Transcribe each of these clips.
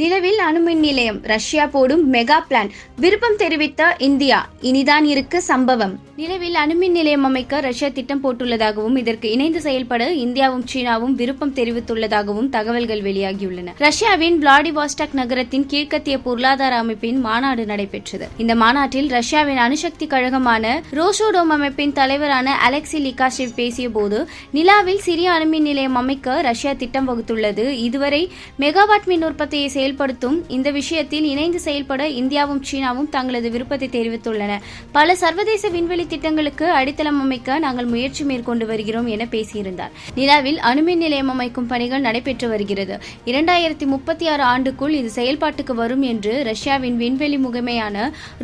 நிலவில் அணுமின் நிலையம் ரஷ்யா போடும் மெகா பிளான். விருப்பம் தெரிவித்த இந்தியா இனிதான் இருக்கு சம்பவம். நிலவில் அணுமின் நிலையம் அமைக்க ரஷ்யா திட்டம் போட்டுள்ளதாகவும் இதற்கு இணைந்து செயல்பட இந்தியாவும் சீனாவும் விருப்பம் தெரிவித்துள்ளதாகவும் தகவல்கள் வெளியாகியுள்ளன. ரஷ்யாவின் விளாடிவாஸ்டாக் நகரத்தின் கீழ்க்கத்திய பொருளாதார அமைப்பின் மாநாடு நடைபெற்றது. இந்த மாநாட்டில் ரஷ்யாவின் அணுசக்தி கழகமான ரோஷோடோம் அமைப்பின் தலைவரான அலெக்சி லிகாஷிவ் பேசிய போது நிலாவில் சிறிய அணுமின் நிலையம் அமைக்க ரஷ்யா திட்டம் வகுத்துள்ளது. இதுவரை மெகாவாட் மின் உற்பத்தியை செயல்படுத்தும் இந்த விஷயத்தில் இணைந்து செயல்பட இந்தியாவும் சீனாவும் தங்களது விருப்பத்தை தெரிவித்துள்ளன. பல சர்வதேச விண்வெளி திட்டங்களுக்கு அடித்தளம் அமைக்க நாங்கள் முயற்சி மேற்கொண்டு வருகிறோம் என பேசியிருந்தார். நிலாவில் அணுமின் நிலையம் அமைக்கும் பணிகள் நடைபெற்று வருகிறது. இரண்டாயிரத்தி முப்பத்தி ஆறு ஆண்டுக்குள் இது செயல்பாட்டுக்கு வரும் என்று ரஷ்யாவின் விண்வெளி முகமையான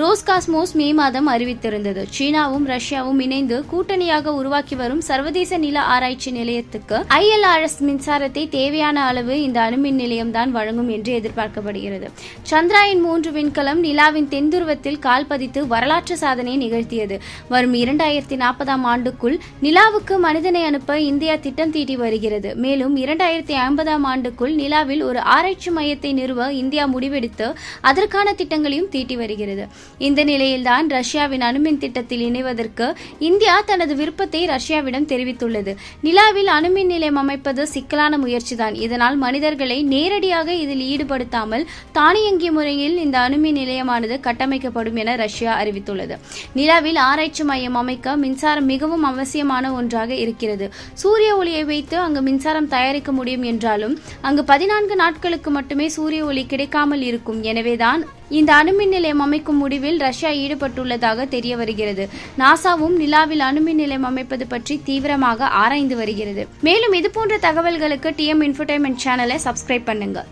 ரோஸ்காஸ்மோஸ் மே மாதம் அறிவித்திருந்தது. சீனாவும் ரஷ்யாவும் இணைந்து கூட்டணியாக உருவாக்கி வரும் சர்வதேச நில ஆராய்ச்சி நிலையத்துக்கு ஐஎல்ஆர்எஸ் மின்சாரத்தை தேவையான அளவு இந்த அணுமின் நிலையம்தான் வழங்கும் என்று எதிர்பார்க்கப்படுகிறது. சந்திராயன் மூன்று விண்கலம் நிலாவின் தென்துருவத்தில் கால் பதித்து வரலாற்று சாதனையை நிகழ்த்தியது. வரும் இரண்டாயிரத்தி நாற்பதாம் ஆண்டுக்குள் நிலாவுக்கு மனிதனை அனுப்ப இந்தியா திட்டம் தீட்டி வருகிறது. மேலும் இரண்டாயிரத்தி ஐம்பதாம் ஆண்டுக்குள் நிலாவில் ஒரு ஆராய்ச்சி மையத்தை நிறுவ இந்தியா முடிவெடுத்து அதற்கான திட்டங்களையும் தீட்டி வருகிறது. இந்த நிலையில்தான் ரஷ்யாவின் அணுமின் திட்டத்தில் இணைவதற்கு இந்தியா தனது விருப்பத்தை ரஷ்யாவிடம் தெரிவித்துள்ளது. நிலாவில் அணுமின் நிலையம் அமைப்பது சிக்கலான முயற்சிதான். இதனால் மனிதர்களை நேரடியாக இதில் ஈடுபட பயன்படுத்தாமல் தானியங்கி முறையில் இந்த அணுமின் நிலையமானது கட்டமைக்கப்படும் என ரஷ்யா அறிவித்துள்ளது. நிலாவில் ஆராய்ச்சி மையம் அமைக்க மின்சாரம் மிகவும் அவசியமான ஒன்றாக இருக்கிறது. சூரிய ஒளியை வைத்து அங்கு மின்சாரம் தயாரிக்க முடியும் என்றாலும் அங்கு பதினான்கு நாட்களுக்கு மட்டுமே சூரிய ஒளி கிடைக்காமல் இருக்கும். எனவேதான் இந்த அணுமின் நிலையம் அமைக்கும் முடிவில் ரஷ்யா ஈடுபட்டுள்ளதாக தெரிய வருகிறது. நாசாவும் நிலாவில் அணுமின் நிலையம் அமைப்பது பற்றி தீவிரமாக ஆராய்ந்து வருகிறது. மேலும் இதுபோன்ற தகவல்களுக்கு டிஎம் இன்ஃபர்டைன்மெண்ட் சேனலை சப்ஸ்கிரைப் பண்ணுங்கள்